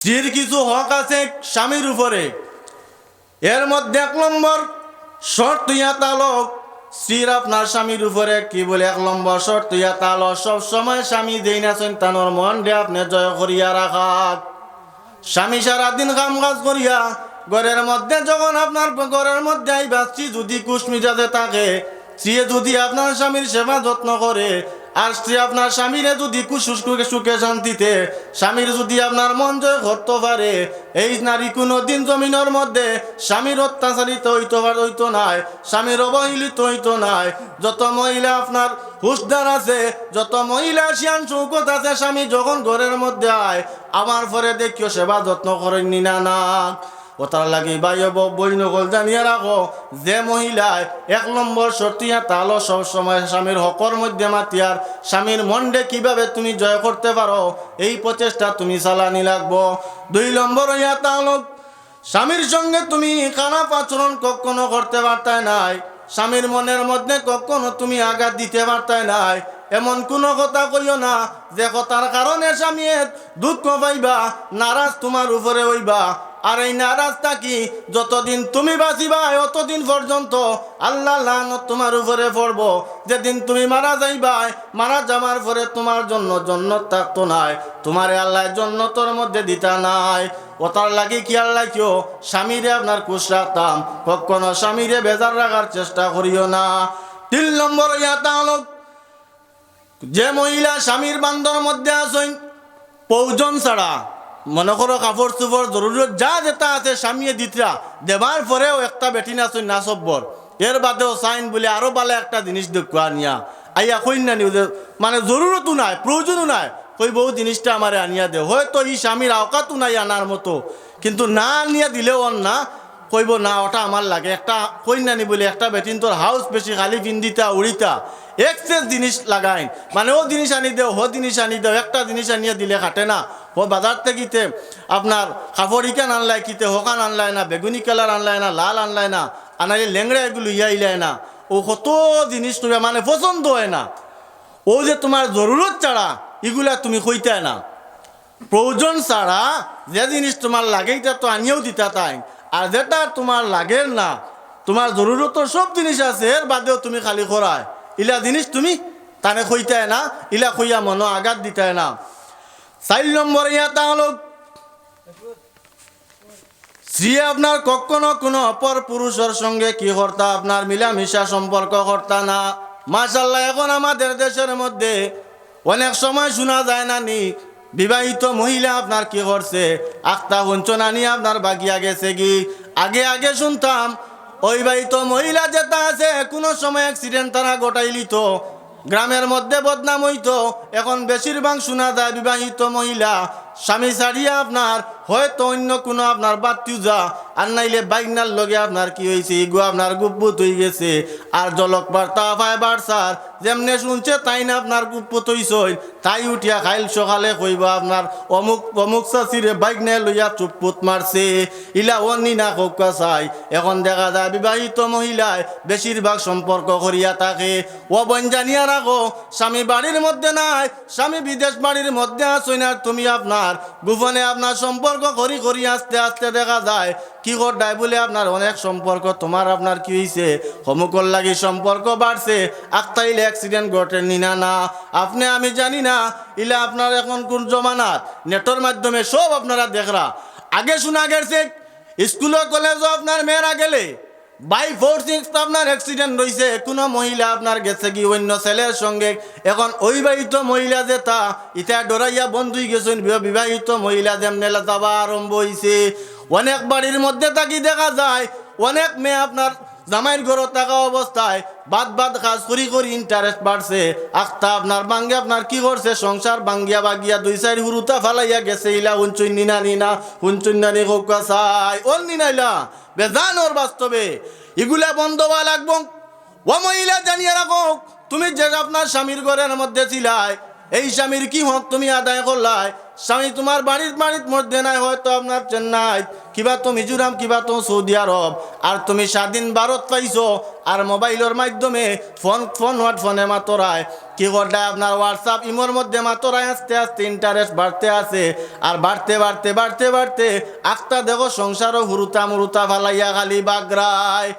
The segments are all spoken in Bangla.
স্ত্রীর কিছু হক আছে স্বামীর উপরে। এর মধ্যে এক নম্বর শর্ত ইয়া তালক স্ত্রীর আপনার স্বামীর উপরে কি বলে? এক নম্বর শর্ত ইয়া তালক সব সময় স্বামী দেই না তানোর মন দে আপনি জয় করিয়া রাখা স্বামী সারাদিন কাম কাজ করিয়া ঘরের মধ্যে যখন আপনার ঘরের মধ্যে এই বাচ্চি যদি কুশমিজাজে থাকে, স্ত্রী যদি আপনার স্বামীর সেবা যত্ন করে আর স্ত্রী আপনার স্বামীরে যদি কুসুকে সুখে শান্তিতে, স্বামীর যদি আপনার মন জয় করতে পারে, এই নারী কোনো দিন জমিনের মধ্যে স্বামীর অত্যাচারিত হইতে হইতো নাই, স্বামীর অবহেলিত হইতো নাই। যত মহিলা আপনার হুশদার আছে, যত মহিলা শিয়ান চৌকত আছে, স্বামী যখন ঘরের মধ্যে আয়, আমার পরে দেখিও সেবা যত্ন করেননি না না। তার লাগে বাইয় বই নকল জানিয়ে রাখো যে মহিলায় এক নম্বর সতিয়া তালো সব সময় স্বামীর হকর মধ্যে মাতিয়ার স্বামীর মনডে কীভাবে তুমি জয় করতে পারো এই প্রচেষ্টা তুমি চালানি লাগবো। দুই নম্বর ইয়া তাহলো স্বামীর সঙ্গে তুমি খারাপ আচরণ কখনো করতে পারতাই নাই স্বামীর মনের মধ্যে কখনো তুমি আঘাত দিতে পারতাই নাই। এমন কোনো কথা কইও না যে কথার কারণে স্বামী দুঃখ পাইবা নারাজ তোমার উপরে হইবা। আর এই নারাজটা কি যতদিন তুমি বাঁচিবা অতদিন পর্যন্ত আল্লাহ তোমার উপরে পড়ব। যেদিন তুমি মারা যাইবাই, মারা যাবার পরে তোমার জন্য জন্নত থাকতো নাই। তোমারে আল্লাহ জন্নতর মধ্যে দিতা নাই। ওটার লাগে কি আল্লাহ কেউ স্বামীরে আপনার কুশ রাখতাম কখনো স্বামীরে বেজার রাখার চেষ্টা করিও না। তিন নম্বর ইয়াতা হলো যে মহিলা স্বামীর বান্ধর মধ্যে আসেন পৌজন ছাড়া মনে করো কাপড় চুপড় জরুরত, যা যেটা আছে স্বামীয়ে দিতরা। দেবার পরেও একটা বেটি না নাচই না সব্বর। এর বাদেও সাইন বলে আরও বালে একটা জিনিস দেখুয়া নিয়া আইয়া কই না নিউ মানে জরুরতও নাই, প্রয়োজনও নাই। কই বহু জিনিসটা আমারে আনিয়া দে। হয়তো ই স্বামীর আওকাতও নাই আনার মতো। কিন্তু না আনিয়া দিলেও না কইব, না, ওটা আমার লাগে। একটা কইনানি বলে একটা বেটিন, তোর হাউস বেশি খালি পিন্দিতা উড়িতা। এক্সেস জিনিস লাগাইন। মানে ও জিনিস আনি দেও, হো জিনিস আনি দেও, একটা জিনিস আনিয়ে দিলে খাটে না। ও বাজার থেকে আপনার কাপড় ইকান আনলাই কিতে, হোকান আনলাই না, বেগুনি কালার আনলাই না, লাল আনলাই না, আনাইলে লেংড়া এগুলো ইয়া ইলাই না। ও কত জিনিস তুমি মানে পছন্দ হয় না। ও যে তোমার জরুরত ছাড়া এগুলা তুমি কইতে না। প্রয়োজন ছাড়া যে জিনিস তোমার লাগে এটা তো আনিয়েও দিতা তাই আর যেটা তোমার লাগের না, তোমার জরুরত সব জিনিস আছে, এর বাদেও তুমি খালি করায় ইলা জিনিস তুমি তানে কইতায় না, ইলা কইয়া মনো আঘাত দিতায় না। চার নম্বর ইয়া তাহলে স্ত্রী আপনার কখনো কোনো অপর পুরুষের সঙ্গে কি করতা? আপনার মিলামিশা সম্পর্ক করতা না? মাশাল্লাহ এখন আমাদের দেশের মধ্যে অনেক সময় শোনা যায় না নি বিবাহিত মহিলা আপনার কি করছে? আখতা হুঞ্চনা আপনার বাগিয়া গেছে কি? আগে আগে শুনতাম, অবিবাহিত বাহিত মহিলা যেটা আছে, কোনো সময় অ্যাক্সিডেন্ট তারা গোটাই লিত গ্রামের মধ্যে বদনাম হইতো। এখন বেশিরভাগ শোনা যায় বিবাহিত মহিলা। স্বামী ছাড়িয়া আপনার হয়তো অন্য কোনো আপনার বাত্তিও যা, আর নাইলে বাইকনার লগে আপনার কি হয়েছে? ইগো আপনার গুপ্পুত হয়ে গেছে। আর জলক বার্তা পায় বাড়সার যেমনে শুনছে, তাই না আপনার গুপ্পুত হইছই তাই উঠিয়া খাইল সকালে কইব আপনার, অমুক অমুক চাষিরে বাইক নিয়ে লইয়া চুপপুত মারছে। ইলা অনি না কৌকা চাই এখন দেখা যায় বিবাহিত মহিলায় বেশিরভাগ সম্পর্ক করিয়া থাকে। ও বঞ্জানিয়া রাখো, স্বামী বাড়ির মধ্যে নাই, স্বামী বিদেশ বাড়ির মধ্যে আসই না। তুমি আপনার গোপনে আপনার সম্পর্ক করি করি, আস্তে আস্তে দেখা যায়। কি করডাই বলে আপনার অনেক সম্পর্ক, তোমার আপনার কি হয়েছে হমুকর লাগি সম্পর্ক বাড়ছে আক্তাইলে অ্যাক্সিডেন্ট ঘটেনি নিনা না। আপনি, আমি জানি না, ইলে আপনার এখন কোন জমানাত? নেটের মাধ্যমে সব আপনারা দেখরা। আগে শোনা গেছে, স্কুল কলেজও আপনার মেয়েরা গেলে বাই ফোর সিক্স আপনার অ্যাক্সিডেন্ট রয়েছে কোনো মহিলা আপনার গেছে কি? অন্য ছেলের সঙ্গে। এখন অবিবাহিত মহিলা যে তা, ইটা ডরাইয়া বন্ধুই গেছেন বিবাহিত মহিলা যেমন যাবা আরম্ভ হয়েছে অনেক বাড়ির মধ্যে থাকি দেখা যায়? অনেক মেয়ে আপনার জামাইয়ের ঘরত থাকা অবস্থায় বাদ বাদ কাজ করি করি ইন্টারেস্ট বাড়ছে। আখতা আপনার বাঙ্গে আপনার কি করছে? সংসার বাঙ্গিয়া বাগিয়া দুই চার হুরুতা ফালাইয়া গেছে ইলা হুঞ্চুন নিনা নিনা হুঞ্চুন নানি কৌকা চাই। ওর নিনাইলা বেজান ওর বাস্তবে। এগুলা বন্ধ হওয়া লাগবো। ও মহিলা, জানিয়ে রাখো, তুমি যে আপনার স্বামীর ঘরের মধ্যে ছিলাই এই স্বামীর কি হক তুমি আদায় করলাই স্বামী, তোমার বাড়ির বাড়ির মধ্যে নাই, হয়তো আপনার চেন্নাই। কিবা তো মিজোরাম কিবা তো সৌদি আরব। আর তুমি স্বাধীন ভারত পাইছো, আর মোবাইলের মাধ্যমে ফোন ফোন হোয়াট ফোনে মাতরায়। কি করলে আপনার হোয়াটসঅ্যাপ ইমোর মধ্যে মাতরায়, আস্তে আস্তে ইন্টারেস্ট বাড়তে আছে। আর বাড়তে বাড়তে বাড়তে বাড়তে আখটা দেখো সংসারও হুরুতা মুরুতা ফালাইয়া খালি বাগরায়।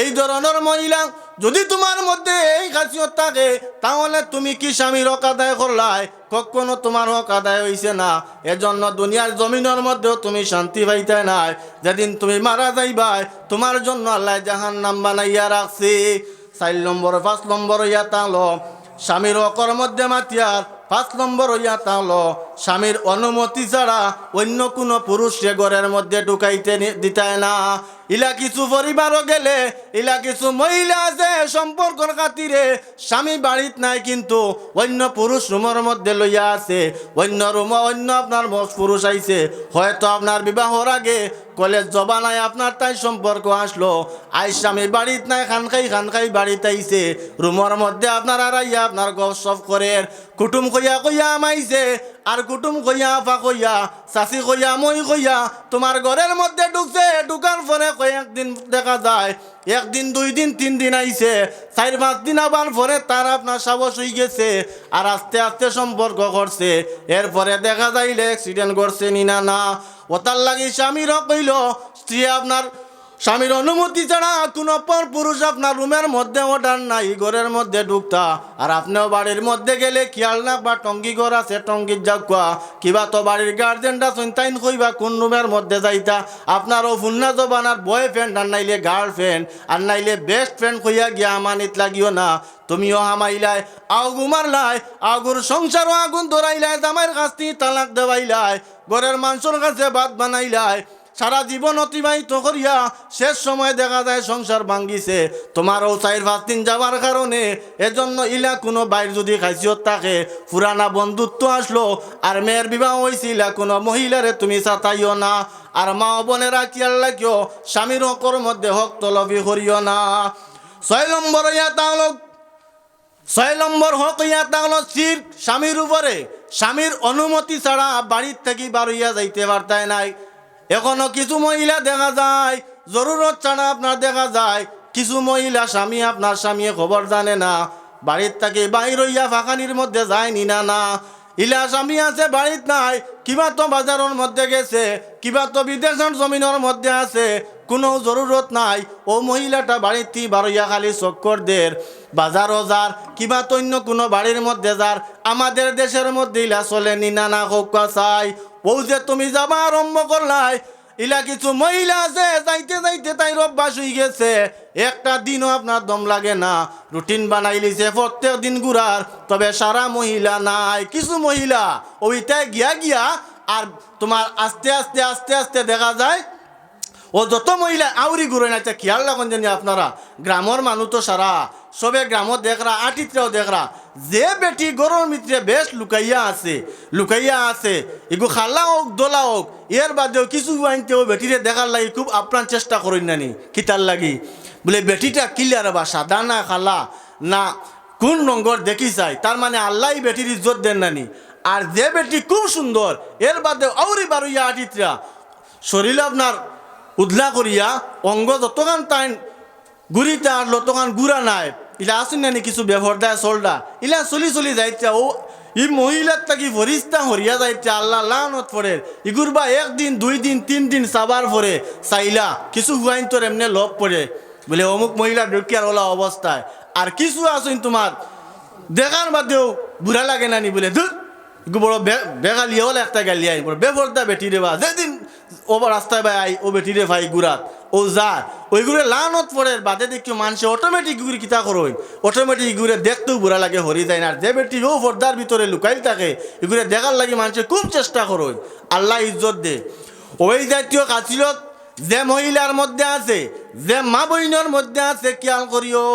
এই ধরনের মহিলা যদি তোমার মধ্যে এই খাসিয়ত থাকে, তাহলে তুমি কি স্বামীর হক আদায় করলাই? কখনো তোমার হক আদায় হইছে না। এজন্য দুনিয়ার জমিনের মধ্যেও তুমি শান্তি পাইতে নাই। যেদিন তুমি মারা যাইবাই, তোমার জন্য আল্লাহ জাহান নাম বানাইয়া রাখছি। চার নম্বর, পাঁচ নম্বর ইয়া তাহলো, স্বামীর হকর মধ্যে মাতিয়ার পাঁচ নম্বর ইয়া তাহলো, স্বামীর অনুমতি ছাড়া অন্য কোনো পুরুষকে ঘরের মধ্যে ঢুকাইতে দিতায় না। ইলা কিছু পরিবারও গেলে, ইলা কিছু মহিলা আছে সম্পর্কর খাতিরে, স্বামী বাড়িত নাই কিন্তু অন্য পুরুষ রুমের মধ্যে লইয়া আছে। অন্য রুমে, অন্য আপনার পুরুষ আইছে। হয়তো আপনার বিবাহর আগে কলেজ জবানায় আপনার তাই সম্পর্ক আসলো। আই স্বামী বাড়িত নাই, খানখাই খানখাই বাড়িতে আইছে। রুমের মধ্যে আপনার আর আইয়া আপনার গপ সপ করে কুটুম কইয়া কইয়া আমাইছে আর কুটুম কইয়া, আফা কইয়া, চাচি কইয়া, মই কইয়া, তোমার ঘরের মধ্যে ঢুকছে, ঢুকার পরে কয়েকদিন দেখা যায়, একদিন, দুই দিন, তিন দিন আইছে, চার পাঁচ দিন আবার পরে তার আপনার সাবস হয়ে গেছে, আর আস্তে আস্তে সম্পর্ক করছে। এরপরে দেখা যাইলে অ্যাক্সিডেন্ট করছে নিনা না ওতার লাগি স্বামীরও কইল, স্ত্রী আপনার স্বামীর অনুমতি ছাড়া কোনো পর পুরুষ আপনার রুমের মধ্যে ওঠার নাই, ঘরের মধ্যে ঢুকতা। আর আপনিও বাড়ির মধ্যে গেলে খেয়াল না বা টঙ্গি ঘর আছে, টঙ্গির যাকুয়া কিবা তো বাড়ির গার্জেনটা চিন্তাইন কইবা, কোন রুমের মধ্যে যাইতা। আপনারও ফুন্না জবান আর বয় ফ্রেন্ড আর নাইলে গার্লফ্রেন্ড আর নাইলে বেস্ট ফ্রেন্ড কইয়া গিয়া আমানিত লাগিও না। তুমিও হামাইলাই, আগুন মারলাই, আগুর সংসারও আগুন ধরাইলাই, জামাইয়ের কাছ থেকে তালাক দেওয়াইলাই, ঘরের মানুষের কাছে ভাত বানাইলাই। সারা জীবন অতিবাহিত করিয়া শেষ সময় দেখা যায় সংসার ভাঙ্গিছে। তোমারও চার পাঁচ দিন যাওয়ার কারণে এজন্য ইলা কোনো বাইর যদি খাইছিয়ত থাকে পুরানা বন্ধুত্ব আসলো, আর মেয়ের বিবাহ হয়েছে ইলা কোনো মহিলারে তুমি চাতাইও না, আর মা বোনেরা কি আল্লাহ কিয় স্বামীর হকর মধ্যে হক তলবি করিও না। ছয় নম্বর ইয়া তাহলে ছয় নম্বর হক ইয়া তাহলে স্ত্রীর স্বামীর উপরে, স্বামীর অনুমতি ছাড়া বাড়ির থেকে বাড়িয়া যাইতে পারতায় নাই। এখনও কিছু মহিলা দেখা যায়, জরুরত ছাড়া আপনার দেখা যায়। কিছু মহিলা স্বামী আপনার স্বামী খবর জানে না, বাড়ির থেকে বাইর হইয়া ফাঁকানির মধ্যে যায়নি না না। ইলা স্বামী আছে, বাড়িত নাই, কিবা তো বাজারের মধ্যে গেছে, কিবা তো বিদেশের জমিনের মধ্যে আছে, কোনো জরুরত নাই। ও মহিলাটা বাড়িতে বারইয়া খালি চক্কর দের বাজারও যার কিবা তো অন্য কোনো বাড়ির মধ্যে যার। আমাদের দেশের মধ্যে ইলা চলে নিনা না হোক চাই। ও যে তুমি যাবা আরম্ভ করলাই, ইলা কিছু মহিলা আছে, যাইতে যাইতে তাই অভ্যাস হয়ে গেছে। একটা দিনও আপনার দম লাগে না। রুটিন বানাই লিছে প্রত্যেক দিন ঘুরার তবে সারা মহিলা নাই। কিছু মহিলা ওইটাই গিয়া গিয়া, আর তোমার আস্তে আস্তে আস্তে আস্তে দেখা যায় ও যত মহিলা আউরি ঘুরে না আচ্ছা খেয়াল রাখুন জানি আপনারা গ্রামের মানুষ তো সারা, সবে গ্রামত দেখরা আটিত্রেও দেখরা, যে বেটি গরুর মিত্রে বেশ লুকাইয়া আছে লুকাইয়া আছে এগু খালা হোক দোলা হোক এর বাদেও কিছু আনতে ও বেটিরে দেখার লাগি খুব আপ্রাণ চেষ্টা করেন নানি কিতার লাগি। বলে বেটিটা কিলার বা সাদা না খালা, না কোন রঙর দেখি চাই তার মানে আল্লাহ বেটির ইজ্জত দেন নানি। আর যে বেটি খুব সুন্দর এর বাদে আউরি বারুইয়া আটিত্রা শরীর আপনার উদলা করিয়া অঙ্গ যতখান টাইম গুড়িতে আনলো তখন গুড়া নাই। ইলা আসুন নানি কিছু ব্যবহার দেয় চলডা ইলা চলি চলি যাইতে ও, ই মহিলার থাকি ফরিস্তা হরিয়া যাইতে আল্লাহ লানত পড়ে ইগুর বা একদিন দুই দিন তিন দিন সাবার পরে চাইলা, কিছু হুয়াইন তোর এমনি লভ পড়ে বলে, অমুক মহিলা ঢুকিয়ার ওলা অবস্থায় আর কিছু আসুন তোমার দেখার বাদেও বুড়া লাগে নানি বলে, ধুর বড় বেগালিয়া হলে একটা গালি আই বড় বেফরদা বেটি রে বা ও রাস্তায় বাই আই ও বেটি রে ভাই গুড়াত। ও যা ওইগুলো লানত পড়ে, বাদে দেখি মানুষে অটোমেটিক গুড়ি কিতা করই অটোমেটিক ইগুরে দেখতেও বুড়া লাগে, হরি যায় না। যে বেটি ও ফর্দার ভিতরে লুকাইল থাকে, এগুলো দেখার লাগে মানুষে খুব চেষ্টা করই আল্লাহ ইজ্জত দে। ওই জাতীয় কাছিলত যে মহিলার মধ্যে আছে, যে মা বইনের মধ্যে আছে, খেয়াল করিও,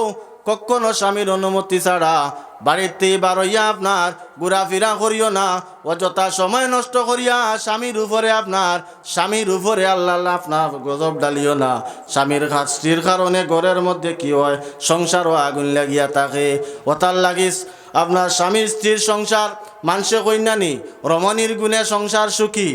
কখনো স্বামীর অনুমতি ছাড়া বাড়িতে বারইয়া আপনার, ঘোরাফেরা করিও না। অযথা সময় নষ্ট করিয়া স্বামীর উপরে আপনার, স্বামীর উপরে আল্লাহ আপনার গজব ডালিও না। স্বামীর স্ত্রীর কারণে ঘরের মধ্যে কি হয়? সংসারও আগুন লাগিয়া থাকে। ওতার লাগিস, আপনার স্বামীর স্ত্রীর সংসার মানুষে কন্যানি, রমণীর গুণে সংসার সুখী।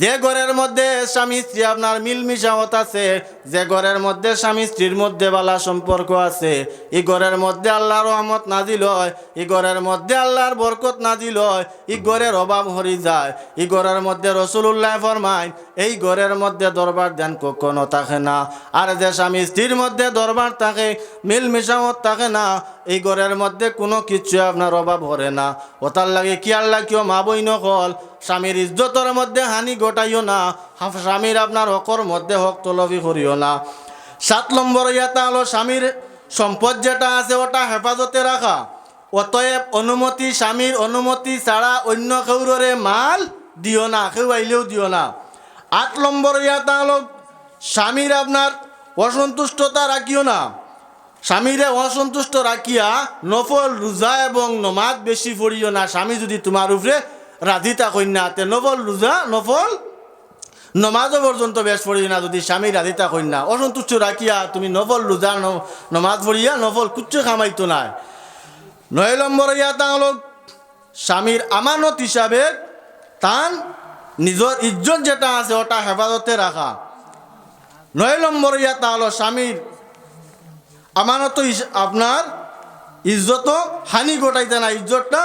যে ঘরের মধ্যে স্বামী স্ত্রী আপনার মিলমিশাওত আছে, যে ঘরের মধ্যে স্বামী স্ত্রীর মধ্যে বালা সম্পর্ক আছে এই ঘরের মধ্যে আল্লাহর রহমত নাজিল হয় এই ঘরের মধ্যে আল্লাহর বরকত নাজিল হয় এই ঘরের অভাব হরি যায় এই ঘরের মধ্যে রসুল্লাহ ফরমাইন, এই ঘরের মধ্যে দরবার দেন কখনো থাকে না। আর যে স্বামী স্ত্রীর মধ্যে দরবার থাকে মিল মিশামত থাকে না, এই ঘরের মধ্যে কোনো কিছু আপনার অভাব হরে না। ওতার লাগে কি আল্লাহ কিয় মা বই নকল স্বামীর ইজ্জতর মধ্যে হানি ঘটাইও না। স্বামীর আপনার হকর মধ্যে হক তলবি করিও না। সাত নম্বর ইয়াতা হলো স্বামীর সম্পদ যেটা আছে ওটা হেফাজতে রাখা। অতএব অনুমতি, স্বামীর অনুমতি ছাড়া অন্য কেউরে মাল দিও না, কেউ আইলেও দিও না। আট নম্বর ইয়াতা হলো স্বামীর আপনার অসন্তুষ্টতা রাখিও না। স্বামীরে অসন্তুষ্ট রাখিয়া নফল, রোজা এবং নমাজ বেশি পড়িও না। স্বামী যদি তোমার উপরে রাধি থাকেন না তে নফল রোজা নফল নমাজও পর্যন্ত বেশ পড়িও না যদি স্বামী রাধি কন্যা। অসন্তুষ্ট রাখিয়া তুমি নফল রোজা নমাজ পড়িয়া নফল কুচ্ছ খামাইতো না। নয় নম্বর ইয়া হলো স্বামীর আমানত হিসাবে তান নিজের ইজ্জত যেটা আছে ওটা হেফাজতে রাখা। নয় নম্বর ইয়া হলো স্বামীর আমানত আপনার ইজ্জত হানি ঘটাইতে না, ইজ্জতটা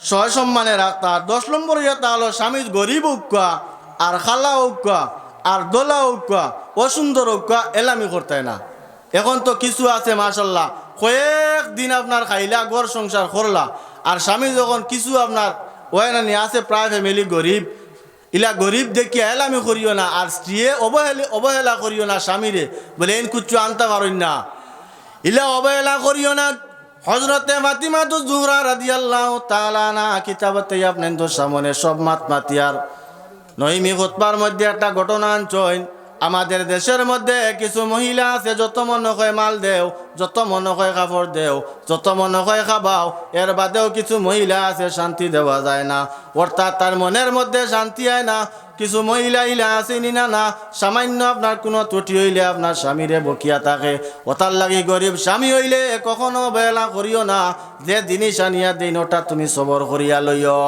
সয় সম্মানে রাখতা দশ নম্বর ইয়েটা হলো স্বামীর গরিব উকা আর খালা উকা আর দোলা উকা অসুন্দর উকা এলামি করতে না। এখন তো কিছু আছে মাসাল্লাহ কয়েক দিন আপনার খাইলা গড় সংসার করলা, আর স্বামী যখন কিছু আপনার ওয়ানি আছে, প্রায় ফ্যামিলি গরিব, ইলা গরিব দেখিয়া এলামি করিও না, আর স্ত্রীয়ে অবহেলা অবহেলা করিও না স্বামীরে, বলে, এন কুচ্ছু আনতে পারেন না। ইলা অবহেলা করিও না হজরতে ফাতিমা তো জুহরা রাদিয়াল্লাহু তাআলা না কিতাবতে আপনার তো সামনে সব মাত মাতিয়ার। নহিমি খুতবার মধ্যে একটা ঘটনা আনছইন। আমাদের দেশের মধ্যে কিছু মহিলা আছে, যত মনে হয় মাল দেও, যত মনে হয় কাপড় দেও, যত মনে হয় খাবাও, এর বাদেও কিছু মহিলা আছে, শান্তি দেওয়া যায় না। অর্থাৎ তার মনের মধ্যে শান্তি হয় না। কিছু মহিলা ইলা আসেনি না না। সামান্য আপনার কোনো ত্রুটি হইলে আপনার স্বামীরে বকিয়া থাকে। ওতার লাগি গরিব স্বামী হইলে কখনো বেলা করিও না। যে জিনিস আনিয়া দিন, ওটা তুমি সবর করিয়া লইও।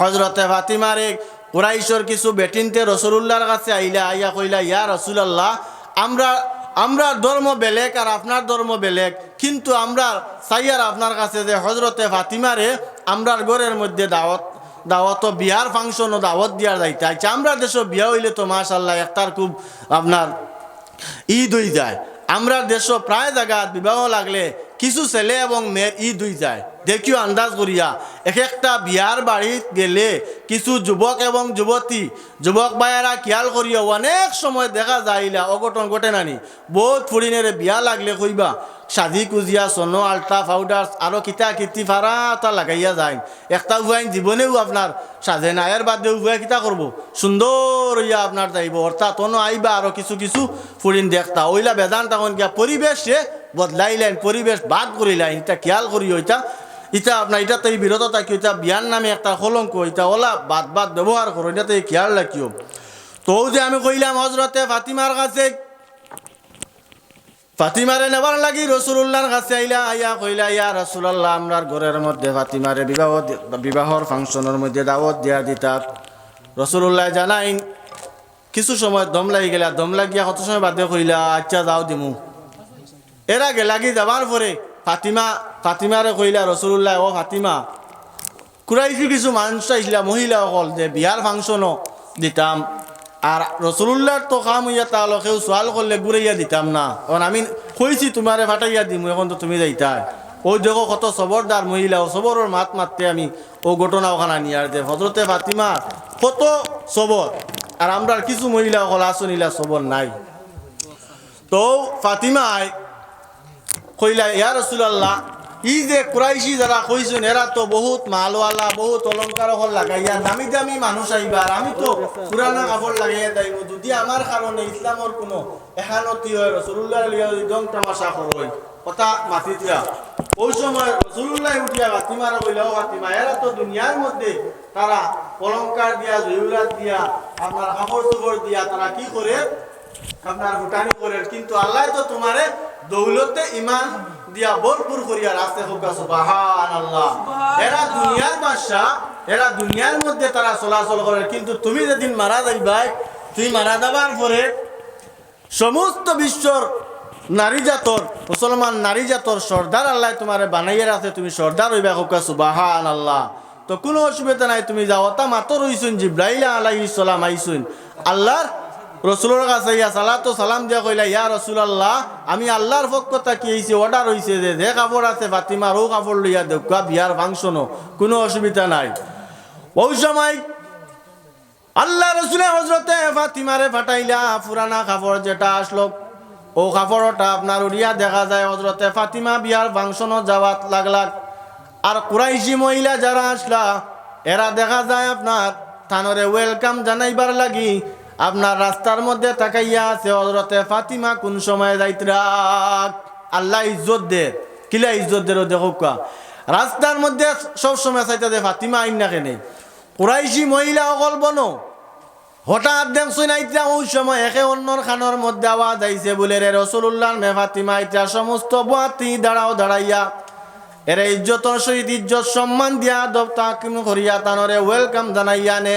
হজরতে ফাতিমারে কুরাইশর কিছু বেটিনতে রসুল্লাহর কাছে আইলা আইয়া কইলা, ইয়া রসুলাল্লাহ আমরা আমরা ধর্ম বেলেগ আর আপনার ধর্ম বেলেগ। কিন্তু আমরা চাই আর আপনার কাছে যে হজরতে ফাতিমারে আমরার ঘরের মধ্যে দাওয়াত দাওয়াত বিয়ার ফাংশনও দাওয়াত দিয়ার যাইতে আচ্ছা আমরা দেশ বিয়া হইলে তো মাশাল্লাহ একটার খুব আপনার ঈদ হয়ে যায়। আমরা দেশ প্রায় জায়গাত বিবাহ লাগলে কিছু ছেলে এবং মেয়ের ঈদ হয়ে যায়। দেখিও আন্দাজ করিয়া, এক একটা বিয়ার বাড়িত গেলে কিছু যুবক এবং যুবতী, যুবক ভাইয়েরা খেয়াল করিয়া অনেক সময় দেখা যাইলা, অঘটন ঘটে নানি। বহুত ফুরিনেরে বিয়া লাগলে কইবা সাজি কুজিয়া, সোনো আলট্রা পাউডার আরও কিতা, কিতি ফারা লাগাইয়া যায়। একটা উহাইন জীবনেও আপনার সাধে না এর বাদে উহাই কিতা করব সুন্দর হইয়া আপনার যাইব। অর্থাৎ অন্য আইবা আরও কিছু কিছু ফুরিন দেখতা। ওইলা বেদান তখন গিয়া পরিবেশ সে বদলাইলেন পরিবেশ বাদ করিলেন এটা খেয়াল করি ওইটা ইটা আপনার এটা তো এই বিরত থাকি এটা বিয়ার নামে একটা কলঙ্ক এটা ওলা বাদ বাদ ব্যবহার করো এটা তো এই খেয়াল রাখিও তো যে আমি কইলাম হজরতে ফাতিমার কাছে ফাতিমারে নেবার লাগি রসুল্লাহর কাছে আইলা, আইয়া কইলা, ইয়া রসুল্লাহ আমরার ঘরের মধ্যে ফাতিমারে বিবাহ বিবাহর ফাংশনের মধ্যে দাওয়াত দিয়া দিতা রসুল্লাহ জানাইন, কিছু সময় দম লাগি গেলা, দম লাগিয়া কত সময় বাদে কইলা আচ্ছা যাও দিমু এর আগে লাগি যাবার পরে ফাতিমা, ফাতিমারে কইলা রসুল্লাহ ও ফাতিমা কুরাইছি কিছু মানুষ আইসলা মহিলা অকল যে বিয়ার ফাংশনও দিতাম। আর রসুল্লাহর তো কাম হইয়া তাহলে কেউ সোয়াল করলে ঘুরাইয়া দিতাম না। এখন আমি কইছি, তোমারে ফাটাইয়া দিম, এখন তো তুমি যাইতাই। ও দেখো কত সবরদার মহিলা, ও সবরের মাত মারতে আমি ও ঘটনা ওখানে নিয়ে আর হজরতে ফাতিমা, কত সবর। আর আমরা কিছু মহিলা অকল আসনিলা সবর নাই। তো ফাতিমায় কইলা, ইয়া রসুলাল্লাহ ই যে কুরাইশি যারা কইছেন, এরা তো বহুত মালওয়ালা, বহুত অলংকার হল লাগাইয়া দামি দামি মানুষ আইবার। আমি তো পুরানা কাপড় লাগাইয়া যাইব। যদি আমার কারণে ইসলামর কোনো এখানতি হয় রসুল্লাহ দম তামাশা করই কথা মাতিতিয়া ওই সময় রসুল্লাহ উঠিয়া ফাতিমার কইলা ও ফাতিমা এরা তো দুনিয়ার মধ্যে তারা অলংকার দিয়া জয়ুরাত দিয়া আপনার কাপড় চোপড় দিয়া তারা কি করে আপনার হুটানি করে কিন্তু আল্লাহ তো তোমারে দৌলতে ইমান দিয়া ভরপুর করিয়া রাস্তে হোকা সুবাহান আল্লাহ এরা দুনিয়ার বাদশা এরা দুনিয়ার মধ্যে তারা চলাচল করে। কিন্তু তুমি যেদিন মারা যাইবাই তুমি মারা যাবার পরে সমস্ত বিশ্বর নারী জাতর মুসলমান নারী জাতর সর্দার আল্লাহ তোমার বানাইয়া রাখে তুমি সর্দার হইবা হোকা সুবাহান আল্লাহ তো কোনো অসুবিধা নাই তুমি যাও। তা মাতর হইছুন জিব্রাইলা আলাইহিস সালাম আইছুন। আল্লাহর রসুলের কাছে ইয়া সালাতো সালাম দিয়া কইলা, ইয়া রসুল আল্লাহ আমি আল্লাহর পক্ষ থাকি এইছে অর্ডার হইছে যে যে কাপড় আছে ফাতিমার ও কাপড় লইয়া দেখা বিয়ার ফাংশনও, কোনো অসুবিধা নাই। ওই সময় আল্লাহ রসুলের হজরতে ফাতিমারে ফাটাইলা, পুরানা কাপড় যেটা আসলো, ও কাপড়টা আপনার উড়িয়া দেখা যায় হজরতে ফাতিমা বিয়ার ফাংশনও যাওয়াত লাগলাক। আর কুরাইশি মহিলা যারা আসলা, এরা দেখা যায় আপনার থানরে ওয়েলকাম জানাইবার লাগি আপনার রাস্তার মধ্যে তাকাইয়া আছে হজরতে ফাতিমা, কোন সময় যাইতরাক আল্লাহ ইজ্জত দে। কিলা ইজ্জত দে দেখো রাস্তার মধ্যে সব সময় চাইতে দে, ফাতিমা আইন না কেনে। কুরাইশি মহিলা অকল বনো। হঠাৎ দেখছুন আইতা ওই সময় একে অন্যর খানোর মধ্যে আওয়াজ আইছে বলে, রে রসুল্লাহ মে ফাতিমা, আইতা সমস্ত বাতি দাঁড়াও, দাঁড়াইয়া। এরে ইজ্জতর সহিত ইজ্জত সম্মান দিয়া দপ্তা কিম করিয়া তানরে ওয়েলকাম জানাইয়া নে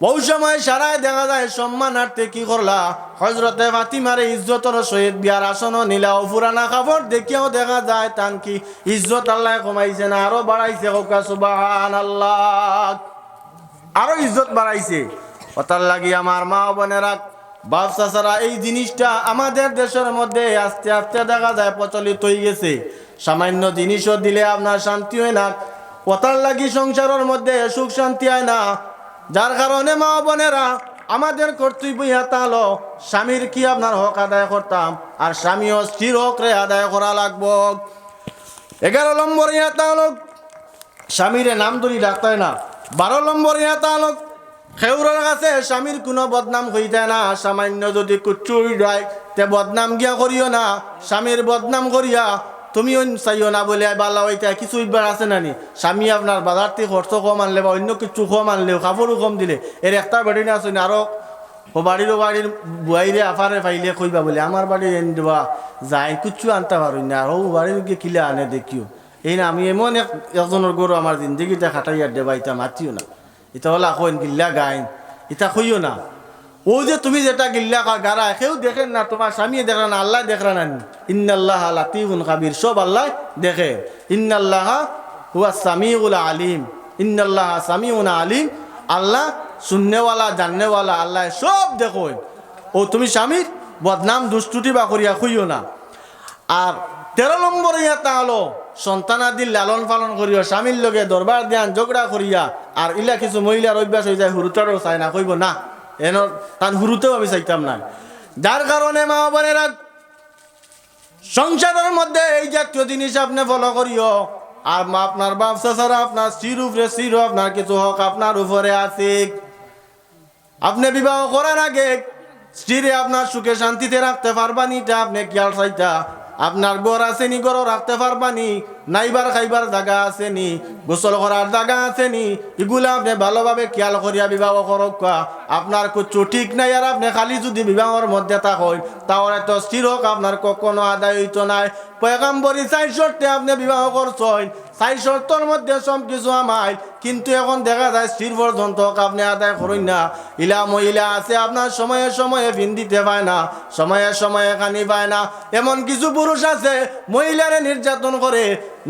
ওই সময় সারায় দেখা যায়, সম্মানার্থে কি করলা? হজরতে ফাতিমারে ইজ্জতর সহিত বিয়ার আসন নিলা ও পুরানা কাপড় দেখিয়াও দেখা যায়, তান কি ইজ্জত আল্লাহ কমাইছে না, আরও বাড়াইছে, হোকা সুবাহান আল্লাহ আরও ইজ্জত বাড়াইছে। ওটার লাগি আমার মা বোনেরা, বাপ চাচারা, এই জিনিসটা আমাদের দেশের মধ্যে আস্তে আস্তে দেখা যায় প্রচলিত হয়ে গেছে। সামান্য জিনিসও দিলে আপনার শান্তি হয় না। ওটার লাগি সংসারের মধ্যে সুখ শান্তি হয় না। যার কারণে মা বোনেরা, আমাদের কর্তব্য ইহাতা হলো স্বামীর কি আপনার হক আদায় করতাম? আর স্বামীও স্থির হক রে আদায় করা লাগবো। এগারো নম্বর হলো স্বামীরে নাম ধরি ডাকতে না। বারো নম্বর ইহাতা হলো খেউরের কাছে স্বামীর কোনো বদনাম হইতে না। সামান্য যদি কুচ্ছু যায় তে বদনাম গিয়া করিও না। স্বামীর বদনাম করিয়া তুমিও চাইও না বলে বালা হইতে কিছু ইবার আছে নানি স্বামী আপনার বাজার থেকে খরচ কম আনলে বা অন্য কিছু কম আনলেও কাপড়ও কম দিলে এর একটা বেড়ি না? আছে আরও ও বাড়ির বাড়ির বুয়াইরে আফারে পাইলে কইবা বলে আমার বাড়ি এনে দেবা যাই কিচ্ছু আনতে পারুন না আর ও বাড়ির গিয়ে কিলে আনে দেখিও? এই না আমি এমন এক একজনের গরু আমার জিন্দগিটা খাটাইয়া দেবা ইটা মাতিও না। এটা হলা কইন গিল্লা গাইন। এটা কইও না। ও যে তুমি যেটা গিল্লা গারা কেউ দেখেন না, তোমার স্বামী দেখে না, আল্লাহ দেখরা না ইন্নাল্লাহ লাতিফুন কাবির সব আল্লাহ দেখে। ইন্নাল্লাহ হুয়া সামিউল আলিম। ইন্নাল্লাহ সামিউন আলিম। আল্লাহ শুননেওয়ালা জাননেওয়ালা, আল্লাহ সব দেখো। ও তুমি স্বামীর বদনাম, দুষ্টুটি বা করিয়া খুইও না। আর তেরো নম্বর ইয়াতা হলো সন্তানাদি লালন পালন করিয়া স্বামীর লগে দরবার ধ্যান ঝগড়া করিয়া, আর ইলা কিছু মহিলার অভ্যাস হয়ে যায়, হুরুতারও চাই না, কইব না। এন তান হুরুতেও আমি চাইতাম না। যার কারণে মা বোনেরা, সংসারের মধ্যে এই জাতীয় জিনিস আপনি ফলো করিও। আর আপনার ব্যবসা ছাড়া আপনার স্ত্রীর উপরে স্ত্রীর, আপনার কিছু হক আপনার উপরে আছে আপনি বিবাহ করার আগে স্ত্রীরে আপনার সুখে শান্তিতে রাখতে পারবানি এটা আপনি খেয়াল চাইতা আপনার গড় আছে নি গড় রাখতে পারবানি নাইবার খাইবার জায়গা আছে নি, গোসল করার জায়গা আছে নি। এগুলা আপনি ভালোভাবে খেয়াল করিয়া বিবাহ করক। আপনার কিছু ঠিক নাই আর আপনি খালি যদি বিবাহর মধ্যে থাকেন, তাহলে তো স্থির হোক, আপনার কখনো আদায় হইতো নাই। পয়গাম্বরী চাই শর্তে আপনি বিবাহ করছেন। চাই শর্তর মধ্যে সব কিছু আমায় কিন্তু এখন দেখা যায় স্থির পর্যন্ত আপনি আদায় করুন না। ইলা মহিলা আছে, আপনার সময়ে সময়ে ভিন দিতে পায় না, সময়ে সময়ে কানি পায় না। এমন কিছু পুরুষ আছে, মহিলারে নির্যাতন করে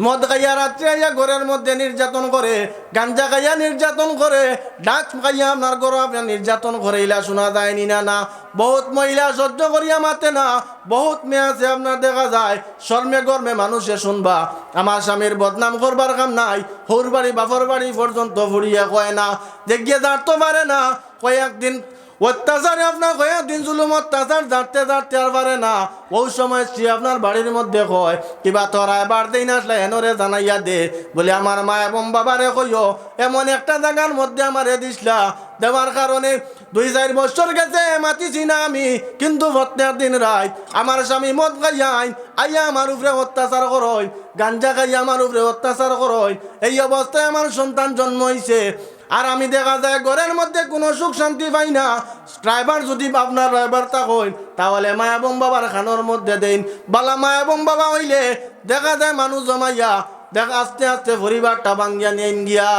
মদ খাইয়া রাত্রে আইয়া ঘরের মধ্যে নির্যাতন করে, গাঞ্জা খাইয়া নির্যাতন করে, ডাক খাইয়া আপনার ঘর আপনার নির্যাতন করে ইলা শোনা যায়নি না না। বহুত মহিলা সহ্য করিয়া মাতে না, বহুত মেয়ে আছে আপনার দেখা যায়, শর্মে গর্মে মানুষে শুনবা। আমার স্বামীর বদনাম করবার কাম নাই হৌর বাড়ি বাপর বাড়ি পর্যন্ত ফুরিয়া কয় না। দেখিয়ে দাঁড়তে পারে না, কয়েকদিন অত্যাচারে আপনার কয়েকদিন জুলুম, অত্যাচার জানতে জানতে আর পারে না। ওই সময় সে আপনার বাড়ির মধ্যে কয় কিবা তোরা এবার দেই না আসলে এনরে জানাইয়া দে। বলে, আমার মা এবং বাবারে কইও, এমন একটা জায়গার মধ্যে আমারে দিসলা দেওয়ার কারণে দুই চার বছর গেছে, মাতিছি না আমি, কিন্তু প্রত্যেক দিন রাত, আমার স্বামী মদ খাইয়া আইন, আইয়া আমার উপরে অত্যাচার করই গাঞ্জা খাইয়া আমার উপরে অত্যাচার করই এই অবস্থায় আমার সন্তান জন্ম হয়েছে আর আমি দেখা যায় ঘরের মধ্যে কোনো সুখ শান্তি পাই না। ড্রাইভার যদি আপনার ড্রাইভার হই তাহলে মা এবং বাবার খানোর মধ্যে দেন। বালা মা এবং বাবা হইলে দেখা যায় মানুষ জমাইয়া দেখা আস্তে আস্তে পরিবারটা ভাঙ্গিয়া নিয়ে গিয়া,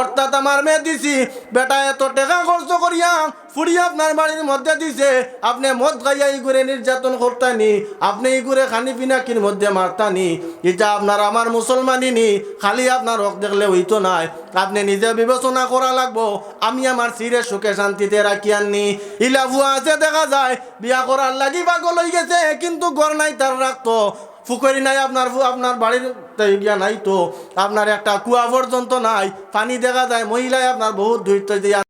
অর্থাৎ আমার মেয়ে দিছি, বেটা এত টাকা খরচ করিয়া ফুড়িয়া আপনার বাড়ির মধ্যে দিছে, আপনি মদ খাইয়া ই করে নির্যাতন করতানি, আপনি ই করে খানি পিনাকির মধ্যে মারতানি, এটা আপনার আমার মুসলমানই নি খালি আপনার হক দেখলে হইতো নাই, আপনি নিজে বিবেচনা করা লাগবো, আমি আমার সিরে সুখে শান্তিতে রাখি আননি ইলা ভুয়া আছে দেখা যায়, বিয়া করার লাগি পাগল হয়ে গেছে, কিন্তু গড় নাই তার রাখতো পুকুরি নাই, আপনার আপনার বাড়ির ইয়া নাই তো। আপনার একটা কুয়া পর্যন্ত নাই, পানি দেখা যায়, মহিলায় আপনার বহুত দূরত্ব দিয়ে